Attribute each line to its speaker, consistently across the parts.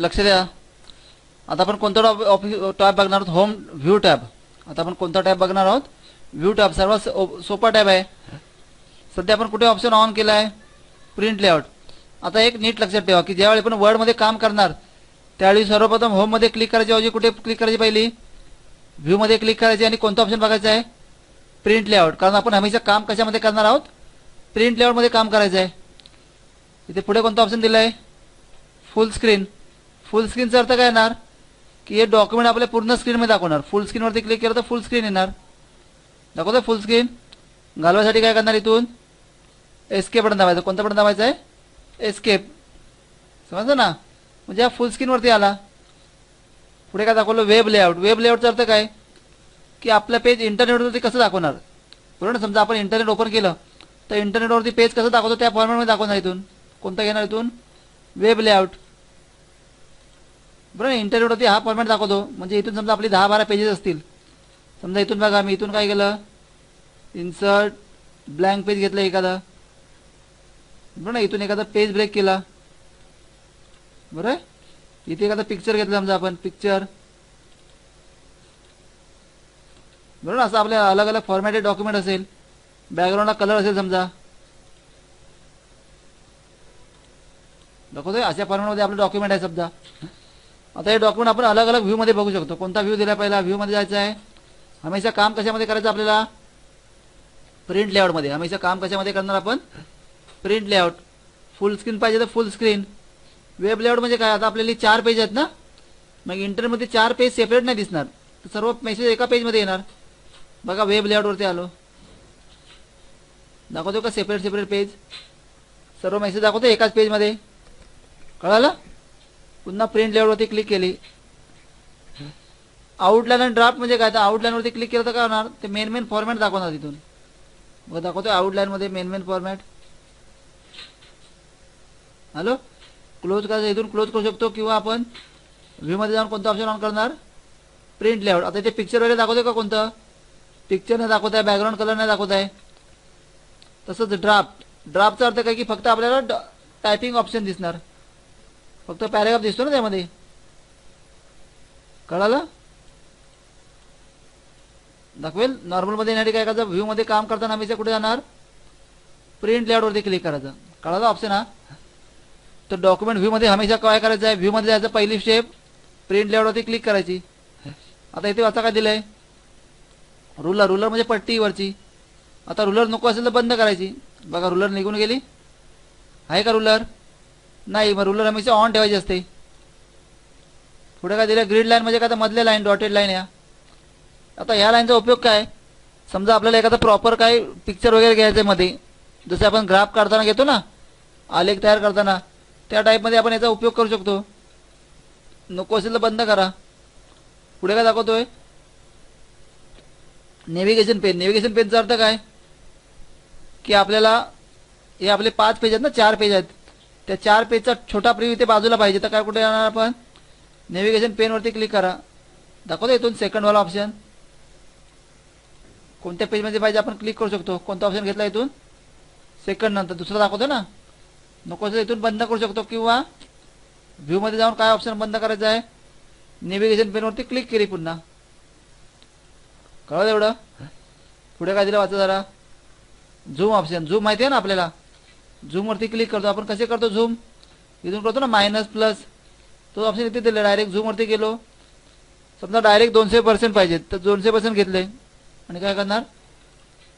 Speaker 1: लक्ष द्या. आता आपण कोणता टॉप ऑफिस टॅब बघणार आहोत? होम व्ह्यू टॅब आता आपण कोणता टॅब बघणार आहोत? व्ह्यू टॅब सर्वात सो- सोपा टॅब आहे. सध्या आपण कुठे ऑप्शन ऑन केला आहे प्रिंट लेआउट आता एक नीट लक्षात ठेवा की ज्यावेळी आपण वर्डमध्ये काम करणार त्यावेळी सर्वप्रथम होममध्ये क्लिक करायची ऐवजी कुठे क्लिक करायची पहिली? व्ह्यूमध्ये क्लिक करायची आणि कोणतं ऑप्शन बघायचं आहे? प्रिंट लेआउट कारण आपण हमेशा काम कशामध्ये करणार आहोत? प्रिंट लेआउटमध्ये काम करायचं आहे. इथे पुढे कोणतं ऑप्शन दिलं आहे फुल स्क्रीन फुल स्क्रीनचा अर्थ काय येणार? की हे डॉक्युमेंट आपल्या पूर्ण स्क्रीनमध्ये दाखवणार. फुल स्क्रीनवरती क्लिक केलं तर फुल स्क्रीन येणार. दाखवतो फुल स्क्रीन घालवायसाठी काय करणार इथून? एस्केप बटन दाबायचं. कोणतं बटन दाबायचं आहे? एस्केप समजलं ना? म्हणजे हा फुल स्क्रीनवरती आला. पुढे काय दाखवलं? वेब लेआउट वेब लेआउटचा अर्थ काय? की आपलं पेज इंटरनेटवरती कसं दाखवणार? बरोबर ना? समजा आपण इंटरनेट ओपन केलं तर इंटरनेटवरती पेज कसं दाखवतो? त्या फॉर्मॅटमध्ये दाखवणार इथून. कोणतं घेणार इथून? वेब लेआउट बरं इंटरनेटवरती हा फॉर्मॅट दाखवतो. म्हणजे इथून समजा आपली दहा बारा पेजेस असतील. समजा इथून बघा मी इथून काय केलं? इन्सर्ट ब्लँक पेज घेतलं एखादा. बरोबर ना इथून एखादा पेज ब्रेक केला. बरं? आहे? इथे एखादा पिक्चर घेतलं समजा आपण पिक्चर बरोबर ना? असं आपल्या अलग अलग फॉर्मॅटेड डॉक्युमेंट असेल बॅकग्राऊंडला कलर असेल समजा. दाखवतोय? अशा फॉर्मॅटमध्ये आपलं डॉक्युमेंट आहे समजा. आता हे डॉक्युमेंट आपण अलग अलग व्ह्यूमध्ये बघू शकतो. कोणता व्ह्यू दिला पहिला? व्ह्यूमध्ये जायचं आहे हमेशा काम कशामध्ये करायचं आपल्याला? प्रिंट लेआउटमध्ये हमेशा काम कशामध्ये करणार आपण? प्रिंट लेआउट फुल स्क्रीन पाहिजे तर फुल स्क्रीन वेब लेआउट म्हणजे काय? आता आपल्याला चार पेज आहेत ना? मग इंटरनेटमध्ये चार पेज सेपरेट नाही दिसणार. तर सर्व मेसेज एका पेजमध्ये येणार. बघा वेब लेआउटवरती आलो. दाखवतो का सेपरेट सेपरेट पेज सर्व मेसेज दाखवतो एकाच पेजमध्ये कळालं? पुन्हा प्रिंट लेवलवरती क्लिक केली. आउटलाईन आणि ड्राफ्ट म्हणजे काय? तर आउटलाईनवरती क्लिक केलं तर काय होणार? ते मेन मेन फॉर्मॅट दाखवणार तिथून. मग दाखवतोय आउटलाईनमध्ये main main format hello close करायचं इथून क्लोज करू शकतो किंवा आपण व्ह्यूमध्ये जाऊन कोणतं ऑप्शन ऑन करणार? प्रिंट लेआउट आता इथे पिक्चर वगैरे दाखवतोय का कोणतं? पिक्चर नाही दाखवत आहे बॅकग्राऊंड कलर नाही दाखवत आहे. तसंच ड्राफ्ट ड्राफ्टचा अर्थ काय की फक्त आपल्याला टायपिंग ऑप्शन दिसणार. फक्त पॅरेग्राफ दिसतो ना त्यामध्ये. कळालं? दाखवेल? नॉर्मलमध्ये येण्यासाठी काय करायचं व्ह्यूमध्ये काम करताना आम्ही कुठे जाणार? प्रिंट लेआउटवरती क्लिक करायचं. कळालं ऑप्शन हा? तर डॉक्युमेंट व्ह्यूमध्ये हमेशा काय करायचं आहे? व्ह्यूमध्ये जायचं पहिली स्टेप प्रिंट लेआउटवरती क्लिक करायची. आता इथे वाचा काय दिलं आहे रुलर रुलर म्हणजे पट्टीवरची आता रुलर नको असेल तर बंद करायची. बघा रुलर निघून गेली. आहे का रुलर नाही मग रुलर हमेशा ऑन ठेवायची असते. पुढे काय दिलं? ग्रीड लाईन म्हणजे काय? तर मधल्या लाईन डॉटेड लाईन या. आता ह्या लाईनचा उपयोग काय? समजा आपल्याला एखादा प्रॉपर काय पिक्चर वगैरे घ्यायचं आहे मध्ये. जसे आपण ग्राफ काढताना घेतो ना आलेख तयार करताना त्या टाईपमध्ये आपण याचा उपयोग करू शकतो. नको असेल तर बंद करा. पुढे काय दाखवतोय? नेव्हिगेशन पेन नेव्हिगेशन पेनचा अर्थ काय? की आपल्याला हे आपले पाच पेज आहेत ना चार पेज आहेत. त्या चार पेजचा छोटा प्रिव्ह्यू इथे बाजूला पाहिजे. तर काय कुठे येणार आपण? नेव्हिगेशन पेनवरती क्लिक करा. दाखवतो इथून सेकंडवाला ऑप्शन कोणत्या पेजमध्ये पाहिजे आपण क्लिक करू शकतो? कोणता ऑप्शन घेतला इथून? सेकंड नंतर दुसरा दाखवतो ना? नको तर इथून बंद करू शकतो किंवा व्ह्यूमध्ये जाऊन काय ऑप्शन बंद करायचं आहे? नेव्हिगेशन पेनवरती क्लिक केली पुन्हा. कळलं एवढं? पुढे काय दिलं वाचा जरा? झूम ऑप्शन झूम माहिती आहे ना आपल्याला? झूमवरती क्लिक करतो. आपण कसे करतो झूम? इथून करतो ना मायनस प्लस तो ऑप्शन इथे दिला डायरेक्ट झूमवरती गेलो. समजा डायरेक्ट दोनशे पर्सेंट पाहिजे. तर दोनशे पर्सेंट घेतले. आणि काय करणार?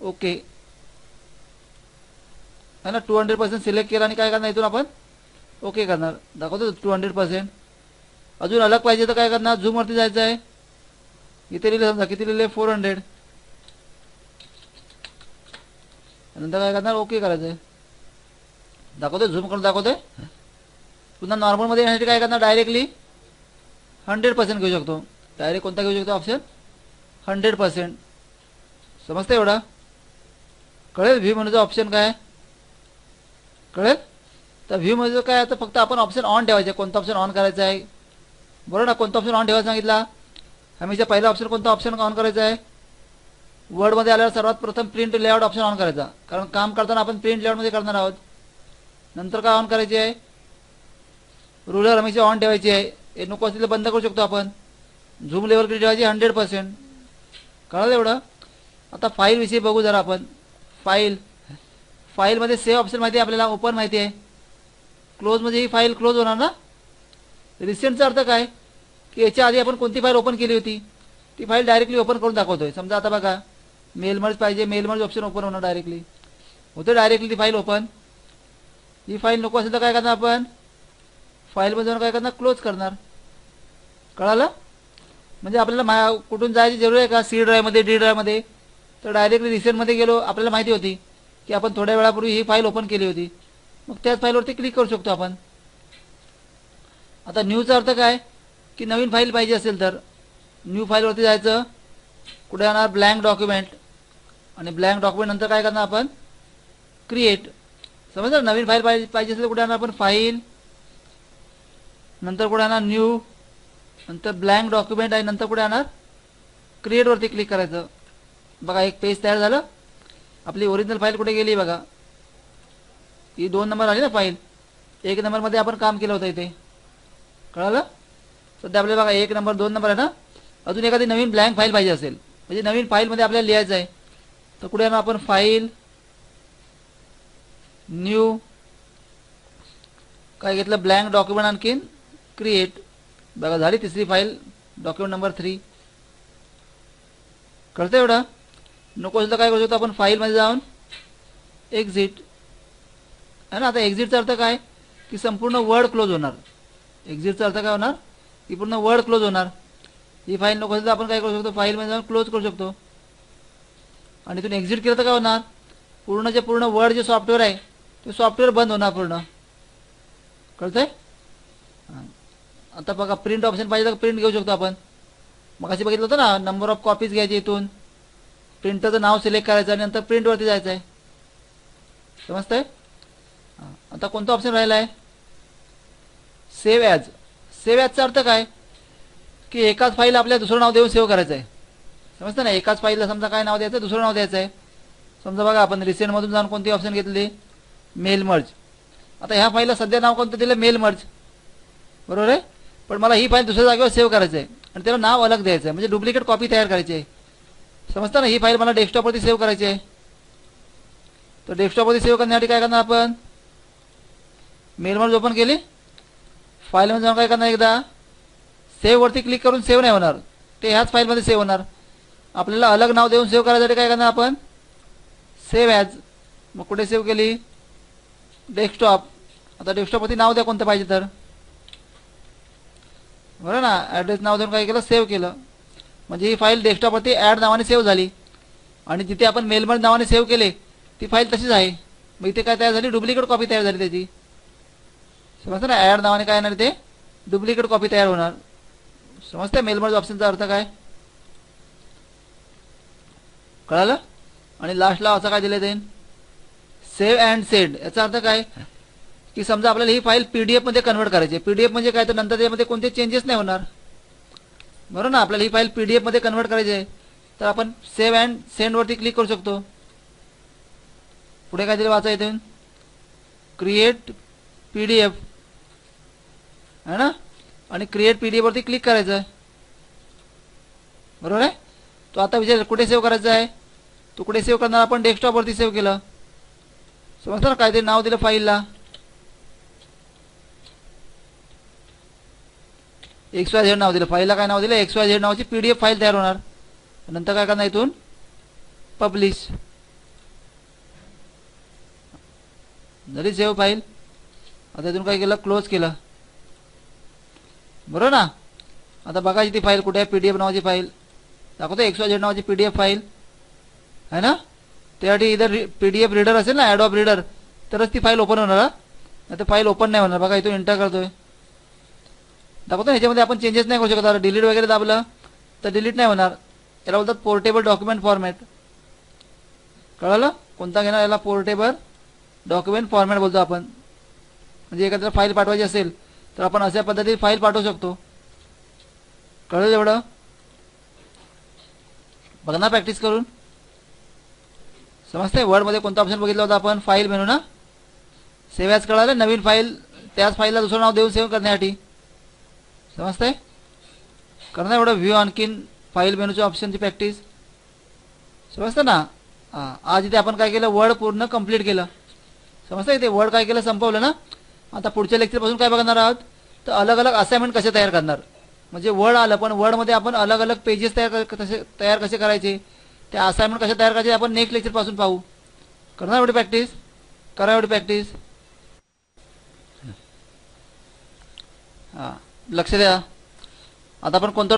Speaker 1: ओके है ना टू हंड्रेड पर्सेंट सिलेक्ट केला आणि काय करणार इथून आपण? ओके करणार. दाखवतो टू हंड्रेड पर्सेंट अजून अलग पाहिजे तर काय करणार? झूमवरती जायचं आहे. इथे लिहिले समजा किती लिहिले? फोर हंड्रेड नंतर काय करणार? ओके करायचं आहे. दाखवतोय झूम करून दाखवतोय पुन्हा नॉर्मलमध्ये येण्यासाठी काय करणार? डायरेक्टली हंड्रेड पर्सेंट घेऊ शकतो. डायरेक्ट कोणता घेऊ शकतो? ऑप्शन हंड्रेड पर्सेंट समजतं एवढा? कळेल व्ह्यू म्हणजे ऑप्शन काय? कळेल? तर व्ह्यू म्हणजे काय? आता फक्त आपण ऑप्शन ऑन ठेवायचे. कोणता ऑप्शन ऑन करायचा आहे? बरोबर ना? कोणता ऑप्शन ऑन ठेवायला सांगितला? हमेशा पहिला ऑप्शन कोणता ऑप्शन ऑन करायचा आहे? वर्डमध्ये आल्यावर सर्वात प्रथम प्रिंट लेआउट ऑप्शन ऑन करायचा. कारण काम करताना आपण प्रिंट लेआउटमध्ये करणार आहोत. नंतर काय ऑन करायचे आहे? रुलर हमेशा ऑन ठेवायची आहे. हे नको असेल बंद करू शकतो आपण. झूम लेवल किती ठेवायची हंड्रेड पर्सेंट कळलं एवढं? आता फाईलविषयी बघू जरा आपण. फाईल फाईलमध्ये सेव्ह ऑप्शन माहिती आहे आपल्याला ओपन माहिती आहे. क्लोज म्हणजे ही फाईल क्लोज होणार ना? रिसेंटचा अर्थ काय? की याच्या आधी आपण कोणती फाईल ओपन केली होती? ती फाईल डायरेक्टली ओपन करून दाखवतोय. समजा आता बघा. मेलमर्ज पाहिजे मेलमर्ज ऑप्शन ओपन होणार डायरेक्टली होतं डायरेक्टली ती फाईल ओपन ही फाईल नको असेल तर काय करणार आपण? फाईलमध्ये जाऊन काय करणार? क्लोज करणार. कळालं? म्हणजे आपल्याला मा कुठून जायची जरूर आहे का? सी ड्राईव्हमध्ये डी ड्राईव्हमध्ये तर डायरेक्टली रिसेंटमध्ये गेलो आपल्याला माहिती होती की आपण थोड्या वेळापूर्वी ही फाईल ओपन केली होती. मग त्याच फाईलवरती क्लिक करू शकतो आपण. आता न्यूचा अर्थ काय? की नवीन फाईल पाहिजे असेल तर न्यू फाईलवरती जायचं. कुठे जाणार? ब्लँक डॉक्युमेंट आणि ब्लँक डॉक्युमेंट नंतर काय करणार आपण? क्रिएट समजलं? नवीन फाईल पाहिजे पाहिजे असेल तर कुठे आणणार आपण? फाईल नंतर कुठे आणणार न्यू नंतर ब्लँक डॉक्युमेंट आहे नंतर कुठे आणणार क्रिएटवरती क्लिक करायचं. बघा एक पेज तयार झालं. आपली ओरिजिनल फाईल कुठे गेली बघा? ही दोन नंबर आली ना फाईल एक नंबरमध्ये आपण काम केलं होतं इथे. कळालं? सध्या आपल्याला बघा एक नंबर दोन नंबर आहे ना? अजून एखादी नवीन ब्लँक फाईल पाहिजे असेल. म्हणजे नवीन फाईलमध्ये आपल्याला लिहायचं आहे. तर कुठे येणार आपण? फाईल न्यू काय घेतलं? ब्लँक डॉक्युमेंट आणखीन क्रिएट बघा झाली तिसरी फाईल डॉक्युमेंट नंबर थ्री कळतं एवढं? नको असेल तर काय करू शकतो? आपण फाईलमध्ये जाऊन एक्झिट आहे ना? आता एक्झिटचा अर्थ काय? की संपूर्ण वर्ड क्लोज होणार. एक्झिटचा अर्थ काय होणार? की पूर्ण वर्ड क्लोज होणार. ही फाईल नको असेल तर आपण काय करू शकतो? फाईलमध्ये जाऊन क्लोज करू शकतो. आणि इथून एक्झिट केलं तर काय होणार? पूर्ण जे पूर्ण वर्ड जे सॉफ्टवेअर आहे ते सॉफ्टवेअर बंद होणार पूर्ण. कळतंय? हां. आता बघा प्रिंट ऑप्शन पाहिजे तर प्रिंट घेऊ शकतो आपण. मग अशी बघितलं होतं ना नंबर ऑफ कॉपीज घ्यायची इथून. प्रिंटरचं नाव सिलेक्ट करायचं आणि नंतर प्रिंटवरती जायचं आहे समजतंय? आता कोणता ऑप्शन राहिला आहे सेव्ह ॲज सेव्ह ॲजचा अर्थ काय? की एकाच फाईल आपल्या दुसरं नाव देऊन सेव्ह करायचं आहे समजतं ना? एकाच फाईलला समजा काय नाव द्यायचं दुसरं नाव द्यायचं आहे समजा बघा आपण रिसेंटमधून जाऊन कोणती ऑप्शन घेतली? Mail merge. आता ह्या फाईलला सध्या नाव कोणतं दिलं? Mail merge. बरोबर आहे? पण मला ही फाईल दुसऱ्या जागेवर सेव्ह करायचं आहे. आणि त्याला नाव अलग द्यायचं आहे. म्हणजे डुप्लिकेट कॉपी तयार करायची आहे. समजता ना? ही फाईल मला डेस्कटॉपवरती सेव्ह करायची आहे. तर डेस्कटॉपवरती सेव्ह करण्यासाठी काय करणार आपण? मेल मर्ज ओपन केली. फाईलमध्ये जाऊन काय करणार एकदा? सेव्हवरती क्लिक करून सेव्ह नाही होणार. ते ह्याच फाईलमध्ये सेव्ह होणार. आपल्याला अलग नाव देऊन सेव्ह करायसाठी काय करणार आपण? Save as. मग कुठे सेव्ह केली? डेस्कटॉप आता डेस्कटॉपवरती नाव द्या कोणतं पाहिजे तर. बरं ना? ॲड्रेस नाव देऊन काय केलं? सेव्ह केलं. म्हणजे ही फाईल डेस्कटॉपवरती ॲड नावाने सेव्ह झाली. आणि जिथे आपण मेलमर्ज नावाने सेव्ह केले ती फाईल तशीच आहे. मग इथे काय तयार झाली? डुप्लिकेट कॉपी तयार झाली त्याची. समजतं ना? ॲड नावाने काय येणार ते? डुप्लिकेट कॉपी तयार होणार. समजतं मेलमर्ज ऑप्शनचा अर्थ काय? कळालं? आणि लास्टला असं काय दिलं जाईल सेव्ह अँड सेंड. याचा अर्थ काय? की समजा आपल्याला ही फाईल पी डी एफमध्ये कन्वर्ट करायची आहे. पी डी एफ म्हणजे काय? तर नंतर त्यामध्ये कोणते चेंजेस नाही होणार. बरोबर ना? आपल्याला ही फाईल पी डी एफमध्ये कन्वर्ट करायची आहे. तर आपण सेव्ह अँड सेंडवरती क्लिक करू शकतो. पुढे काहीतरी वाचा इथून. क्रिएट पी डी एफ है ना? आणि क्रिएट पी डी एफवरती क्लिक करायचं आहे. बरोबर आहे? तो आता विचार कुठे सेव्ह करायचा आहे? तो कुठे सेव्ह करणार? आपण डेस्कटॉपवरती सेव्ह केलं. समजतं ना काहीतरी नाव दिलं फाईलला. एक्स वाय झेड नाव दिलं. फाईलला काय नाव दिलं? एक्स वाय झेड नावाची पी डी एफ फाईल तयार होणार. नंतर काय करणार इथून? पब्लिश जरी सेव्ह फाईल. आता इथून काय केलं? क्लोज केलं. बरोबर ना? आता बघायची ती फाईल कुठे आहे? पी डी एफ नावाची फाईल. दाखवतो एक्स वाय झेड नावाची पी डी एफ फाईल. आहे ना? त्यासाठी इधर पी डी एफ रीडर असेल ना ॲडॉप रीडर तरच ती फाईल ओपन होणार नाही तर फाईल ओपन नाही होणार. बघा इथून एंटर करतोय. दाखवतो ना ह्याच्यामध्ये आपण चेंजेस नाही करू शकत. आता डिलीट वगैरे दाबलं तर डिलीट नाही होणार. याला बोलतात पोर्टेबल डॉक्युमेंट फॉर्मॅट कळलं? कोणता घेणार? याला पोर्टेबल डॉक्युमेंट फॉर्मॅट बोलतो आपण. म्हणजे एखाद्याला फाईल पाठवायची असेल तर आपण अशा पद्धतीने फाईल पाठवू शकतो. कळलं एवढं? बघ ना प्रॅक्टिस करून. समजतंय? वर्डमध्ये कोणता ऑप्शन बघितला होता आपण? फाईल मेनू ना? सेव्ह ॲज कळालं? नवीन फाईल त्याच फाईलला दुसरं नाव देऊन सेव्ह करण्यासाठी. समजतंय? करणार एवढं व्ह्यू आणखीन फाईल मेनूच्या ऑप्शनची प्रॅक्टिस समजतं ना? हां. आज इथे आपण काय केलं? वर्ड पूर्ण कंप्लीट केलं. समजतं इथे? वर्ड काय केलं? संपवलं ना? आता पुढच्या लेक्चरपासून काय बघणार आहोत? तर अलग अलग असाइनमेंट कसे तयार करणार? म्हणजे वर्ड आलं पण वर्डमध्ये आपण अलग अलग पेजेस तयार कसे तयार कसे करायचे? त्या असाइनमेंट कशा तयार करायचे आपण नेक्स्ट लेक्चरपासून पाहू. करणार एवढी प्रॅक्टिस करा एवढी प्रॅक्टिस हां. लक्ष द्या. आता आपण कोणतं